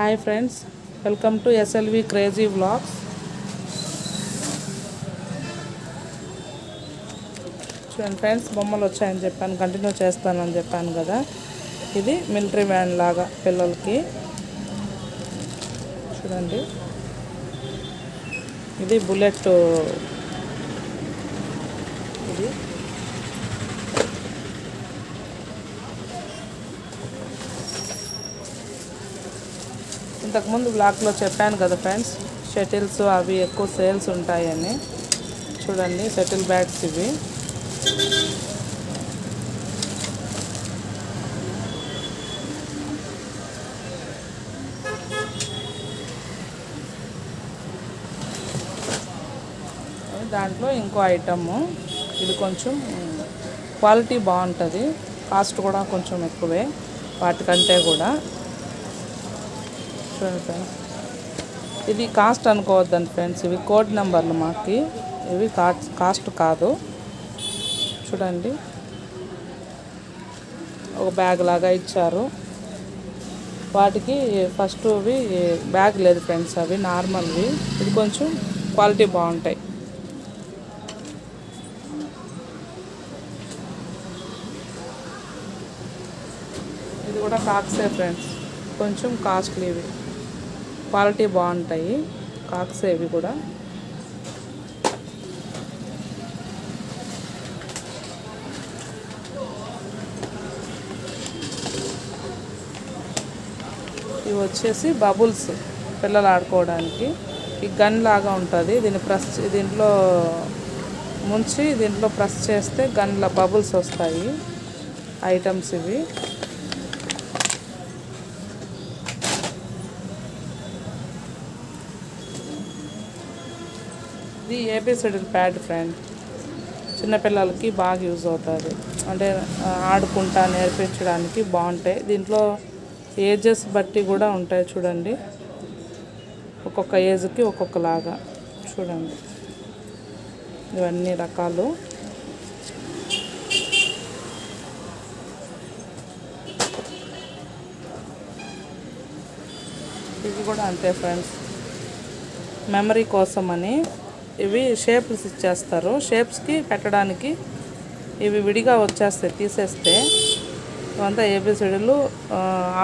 Hi friends welcome to SLV crazy vlogs చూడండి friends బొమ్మలు వచ్చాయని చెప్పాను కంటిన్యూ చేస్తానని చెప్పాను కదా. ఇది మిలిటరీ వ్యాన్ లాగా పిల్లలకి. చూడండి. ఇది బుల్లెట్ ఇది. ఇంతకుముందు బ్లాక్లో చెప్పాను కదా ఫ్రెండ్స్ షటిల్స్ అవి ఎక్కువ సేల్స్ ఉంటాయని. చూడండి షటిల్ బ్యాట్స్ ఇవి. దాంట్లో ఇంకో ఐటము ఇది కొంచెం క్వాలిటీ బాగుంటుంది. కాస్ట్ కూడా కొంచెం ఎక్కువే వాటికంటే కూడా. చూడండి ఫ్రెండ్స్ ఇది కాస్ట్ అనుకోవద్దండి ఫ్రెండ్స్ ఇవి కోడ్ నెంబర్లు మాకు. ఇవి కాస్ట్ కాస్ట్ కాదు. చూడండి. ఒక బ్యాగ్ లాగా ఇచ్చారు. వాటికి ఫస్ట్ అవి బ్యాగ్ లేదు ఫ్రెండ్స్ అవి నార్మల్వి ఇది కొంచెం క్వాలిటీ బాగుంటాయి. ఇది కూడా కాక్సే ఫ్రెండ్స్ కొంచెం కాస్ట్లీవి క్వాలిటీ బాగుంటాయి కాక్స్ ఇవి కూడా. ఇవి వచ్చేసి బబుల్స్ పిల్లలు ఆడుకోవడానికి. ఈ గన్ లాగా ఉంటుంది. దీన్ని ప్రెస్ దీంట్లో ముంచి దీంట్లో ప్రెస్ చేస్తే గన్ల బబుల్స్ వస్తాయి. ఐటమ్స్ ఇవి. ఇది ఏబిసిడల్ ప్యాడ్ ఫ్రెండ్. చిన్నపిల్లలకి బాగా యూజ్ అవుతుంది. అంటే ఆడుకుంటా నేర్పించడానికి బాగుంటాయి. దీంట్లో ఏజెస్ బట్టి కూడా ఉంటాయి చూడండి. ఒక్కొక్క ఏజ్కి ఒక్కొక్కలాగా చూడండి. ఇవన్నీ రకాలు. ఇవి కూడా అంతే ఫ్రెండ్స్. మెమరీ కోసం అని ఇవి షేప్స్ ఇచ్చేస్తారు. షేప్స్కి పెట్టడానికి ఇవి విడిగా వచ్చేస్తాయి తీసేస్తే ఇవంతా ఏబిసిడీలు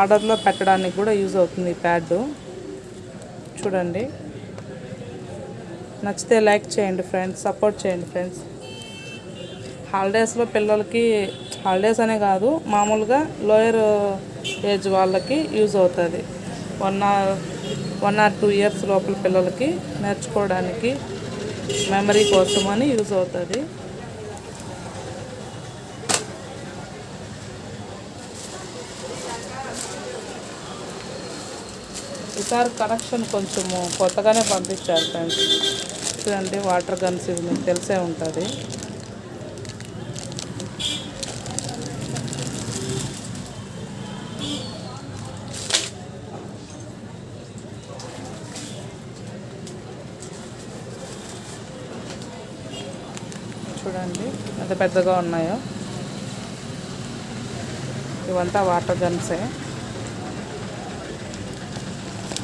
ఆర్డర్లో పెట్టడానికి కూడా యూజ్ అవుతుంది ఈ ప్యాడ్ చూడండి. నచ్చితే లైక్ చేయండి ఫ్రెండ్స్ సపోర్ట్ చేయండి ఫ్రెండ్స్. హాలిడేస్లో పిల్లలకి హాలిడేస్ అనే కాదు మామూలుగా లోయర్ ఏజ్ వాళ్ళకి యూజ్ అవుతుంది. One or one or two years లోపల పిల్లలకి నేర్చుకోవడానికి మెమరీ కోసం అని యూజ్ అవుతుంది. ఈసారి కనెక్షన్ కొంచెము కొత్తగానే పంపించారు ఫ్రెండ్స్. చూడండి వాటర్ గన్స్ ఇవి మీకు తెలిసే ఉంటుంది. చూడండి. ఎంత పెద్దగా ఉన్నాయో. ఇవంతా వాటర్ గన్సే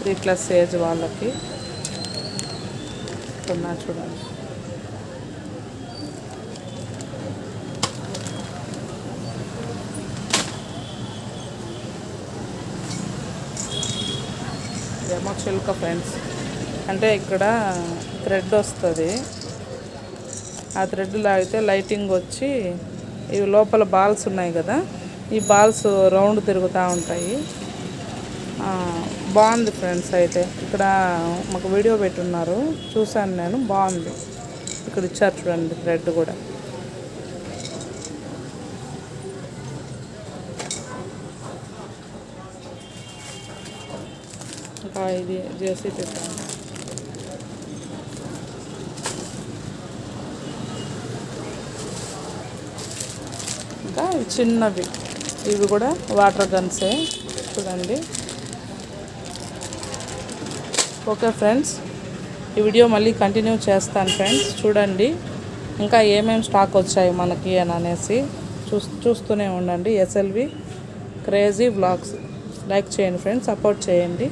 త్రీ ప్లస్ ఏజ్ వాళ్ళకి. ఉన్నా చూడండి. ఏమో చిలుక ఫ్రెండ్స్. అంటే ఇక్కడ థ్రెడ్ వస్తుంది. ఆ థ్రెడ్ లాగితే లైటింగ్ వచ్చి ఇవి లోపల బాల్స్ ఉన్నాయి కదా ఈ బాల్స్ రౌండ్ తిరుగుతూ ఉంటాయి. బాగుంది ఫ్రెండ్స్ అయితే. ఇక్కడ మాకు వీడియో పెట్టున్నారు. చూశాను నేను బాగుంది. ఇక్కడ ఇచ్చారు చూడండి థ్రెడ్ కూడా. ఇది చేసి పెట్టాను ఇంకా చిన్నవి. ఇవి కూడా వాటర్ గన్సే. చూడండి. ఓకే ఫ్రెండ్స్ ఈ వీడియో మళ్ళీ కంటిన్యూ చేస్తాను ఫ్రెండ్స్. చూడండి ఇంకా ఏమేమి స్టాక్ వచ్చాయి మనకి అని అనేసి చూ చూస్తూనే ఉండండి. SLV crazy vlogs. లైక్ చేయండి ఫ్రెండ్స్ సపోర్ట్ చేయండి.